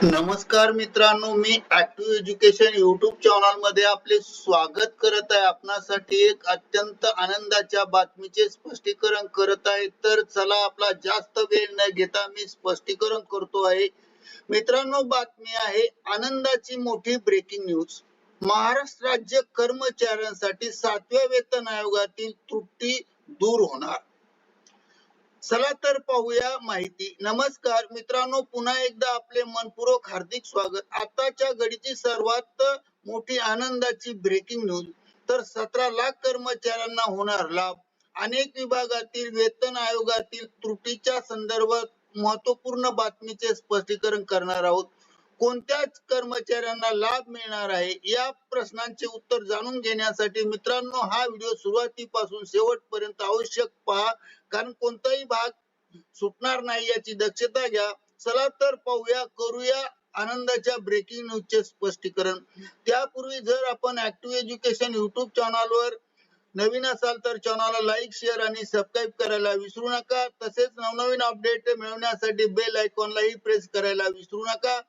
नमस्कार मित्रांनो मी ऍक्टिव्ह एज्युकेशन युट्यूब चॅनलमध्ये आपले स्वागत करत आहे. आपणासाठी एक अत्यंत आनंदाच्या बातमीचे स्पष्टीकरण करत आहे. तर चला आपला जास्त वेळ न घेता मी स्पष्टीकरण करतो आहे. मित्रांनो बातमी आहे आनंदाची मोठी ब्रेकिंग न्यूज महाराष्ट्र राज्य कर्मचाऱ्यांसाठी सातव्या वेतन आयोगातील त्रुटी दूर होणार. चला तर पाहूया माहिती. नमस्कार मित्रांनो पुन्हा एकदा आपले मनपूर्वक हार्दिक स्वागत. आताच्या घडीची सर्वात मोठी आनंदाची ब्रेकिंग न्यूज तर सतरा लाख कर्मचाऱ्यांना होणार लाभ. अनेक विभागातील वेतन आयोगातील त्रुटीच्या संदर्भात महत्त्वपूर्ण बातमीचे स्पष्टीकरण करणार आहोत. कोणत्याच कर्मचाऱ्यांना लाभ मिळणार आहे? या प्रश्नांचे उत्तर जाणून घेण्यासाठी मित्रांनो हा व्हिडिओ सुरुवातीपासून शेवटपर्यंत आवश्यक पहा. कारण कोणताही भाग सुटणार नाही याची दक्षता घ्या. चला तर पाहूया करूया आनंदाच्या ब्रेकिंग न्यूजचे स्पष्टीकरण. त्यापूर्वी जर आपण ऍक्टिव्ह एज्युकेशन युट्यूब चॅनलवर नवीन असाल तर चॅनलला लाईक शेअर आणि सबस्क्राईब करायला विसरू नका. तसेच नवनवीन अपडेट मिळवण्यासाठी बेल आयकॉनलाही प्रेस करायला विसरू नका.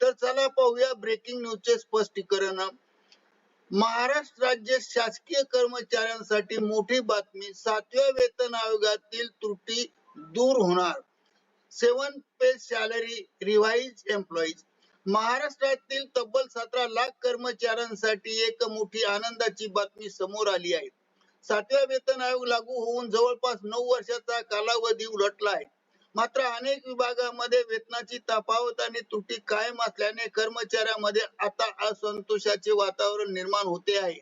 तर चला पाहूया ब्रेकिंग न्यूजचे स्पष्टीकरण. महाराष्ट्र राज्य शासकीय कर्मचाऱ्यांसाठी मोठी बातमी सातव्या वेतन आयोगातील त्रुटी दूर होणार. Seven pay salary revise employees महाराष्ट्रातील तब्बल सतरा लाख कर्मचाऱ्यांसाठी एक मोठी आनंदाची बातमी समोर आली आहे. सातव्या वेतन आयोग लागू होऊन जवळपास नऊ वर्षाचा कालावधी उलटला आहे. मात्र अनेक विभागामध्ये वेतनाची तफावत आणि त्रुटी कायम असल्याने कर्मचाऱ्यांमध्ये आता असंतोषाचे वातावरण निर्माण होते आहे.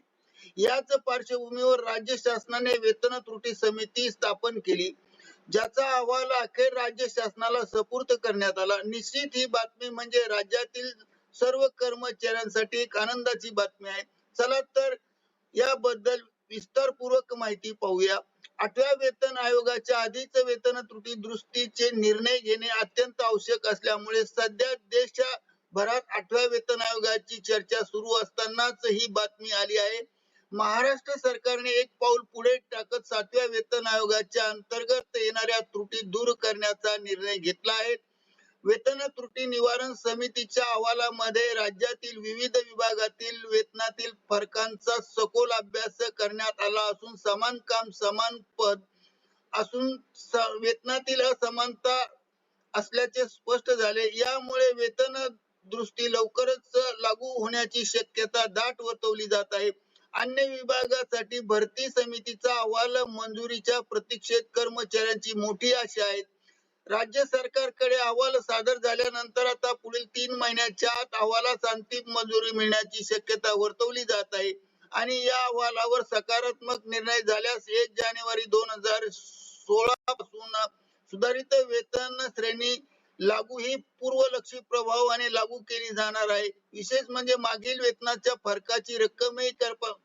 याच पार्श्वभूमीवर राज्य शासनाने वेतन त्रुटी समिती स्थापन केली ज्याचा अहवाल अखेर राज्य शासनाला सपूर्त करण्यात आला. निश्चित ही बातमी म्हणजे राज्यातील सर्व कर्मचाऱ्यांसाठी एक आनंदाची बातमी आहे. चला तर याबद्दल विस्तारपूर्वक माहिती पाहूया. आठव्या वेतन आयोगाच्या आधीच वेतन त्रुटी दुरुस्तीचे निर्णय घेणे अत्यंत आवश्यक असल्यामुळे सध्या देशभरात आठव्या वेतन आयोगाची चर्चा सुरू असतानाच ही बातमी आली आहे. महाराष्ट्र सरकारने एक पाऊल पुढे टाकत सातव्या वेतन आयोगाच्या अंतर्गत येणाऱ्या त्रुटी दूर करण्याचा निर्णय घेतला आहे. वेतन त्रुटी निवारण समितीच्या अहवालामध्ये राज्यातील विविध विभागातील वेतनातील फरकांचा सखोल अभ्यास करण्यात आला असून समान काम समान पद असून वेतनातील असमानता असल्याचे स्पष्ट झाले. यामुळे वेतन दृष्टी लवकरच लागू होण्याची शक्यता दाट वर्तवली जात आहे. अन्य विभागासाठी भरती समितीचा अहवाल मंजुरीच्या प्रतीक्षेत कर्मचाऱ्यांची मोठी आशा आहे. राज्य सरकारकडे अहवाल सादर झाल्यानंतर आता पुढील तीन महिन्याच्या आत अहवालास अंतिम मंजुरी मिळण्याची शक्यता वर्तवली जात आहे. आणि या अहवालावर सकारात्मक निर्णय झाल्यास एक जानेवारी दोन हजार सोळा पासून सुधारित वेतन श्रेणी लागू ही पूर्वलक्षी प्रभावाने लागू केली जाणार आहे. विशेष म्हणजे मागील वेतनाच्या फरकाची रक्कमही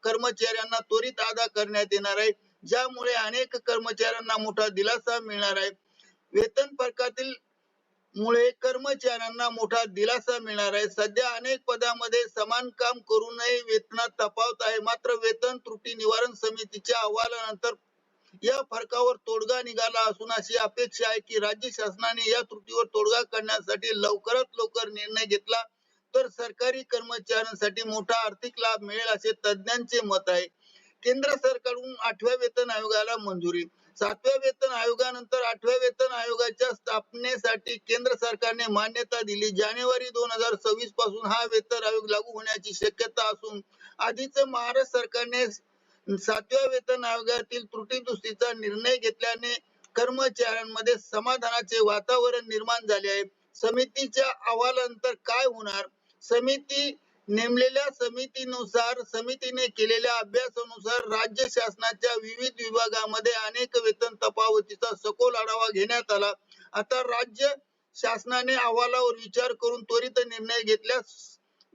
कर्मचाऱ्यांना त्वरित अदा करण्यात येणार आहे. ज्यामुळे अनेक कर्मचाऱ्यांना मोठा दिलासा मिळणार आहे. वेतन फरकातील मुळे कर्मचाऱ्यांना मोठा दिलासा मिळणार आहे. सध्या अनेक पदामध्ये समान काम करूनही वेतनात तफावत आहे. मात्र वेतन त्रुटी निवारण समितीच्या अहवालानंतर या फरकावर तोडगा निघाला असून अशी अपेक्षा आहे की राज्य शासनाने या त्रुटीवर तोडगा काढण्यासाठी लवकरात लवकर निर्णय घेतला तर सरकारी कर्मचाऱ्यांसाठी मोठा आर्थिक लाभ मिळेल असे तज्ञांचे मत आहे. केंद्र सरकारकडून आठव्या वेतन आयोगाला मंजुरी. सातव्या वेतन आयोगानंतर आठव्या वेतन आयोगाच्या स्थापनेसाठी केंद्र सरकारने मान्यता दिली. जानेवारी दोन हजार सव्वीसपासून हा वेतन आयोग लागू होण्याची शक्यता असून आधीच महाराष्ट्र सरकारने सातव्या वेतन आयोगातील त्रुटी दुरुस्तीचा निर्णय घेतल्याने कर्मचाऱ्यांमध्ये समाधानाचे वातावरण निर्माण झाले आहे. समितीच्या अहवालानंतर काय होणार? समिती नेमलेल्या समितीनुसार समितीने केलेल्या अभ्यासानुसार राज्य शासनाच्या विविध विभागामध्ये अनेक वेतन तफावतीचा सखोल आढावा घेण्यात आला. आता राज्य शासनाने अहवालावर विचार करून त्वरित निर्णय घेतल्यास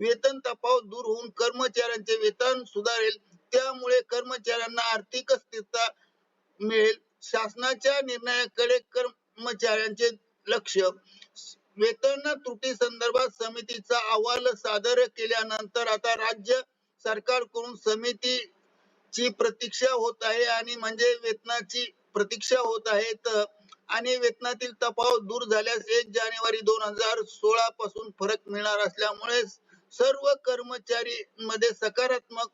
वेतन तफावत दूर होऊन कर्मचाऱ्यांचे वेतन सुधारेल. त्यामुळे कर्मचाऱ्यांना आर्थिक स्थिरता मिळेल. शासनाच्या निर्णयाकडे कर्मचाऱ्यांचे लक्ष. वेतन त्रुटी संदर्भात समितीचा अहवाल सादर केल्यानंतर आता राज्य सरकारकडून समितीची प्रतीक्षा होत आहे आणि म्हणजे वेतनाची प्रतीक्षा होत आहे. आणि वेतनातील तफावत दूर झाल्यास एक जानेवारी दोन हजार सोळा पासून फरक मिळणार असल्यामुळे सर्व कर्मचारी मध्ये सकारात्मक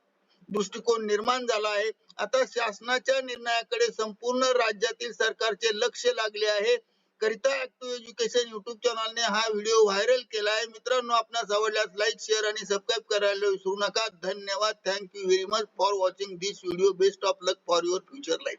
दृष्टिकोन निर्माण झाला आहे. आता शासनाच्या निर्णयाकडे संपूर्ण राज्यातील सरकारचे लक्ष लागले आहे. करिता ऍक्टिव्ह एज्युकेशन युट्यूब चॅनलने हा व्हिडिओ व्हायरल केला आहे मित्रांनो आपणास आवडल्यास लाईक शेअर आणि सबस्क्राईब करायला विसरू नका. धन्यवाद. Thank you very much for watching this video best of luck for your future life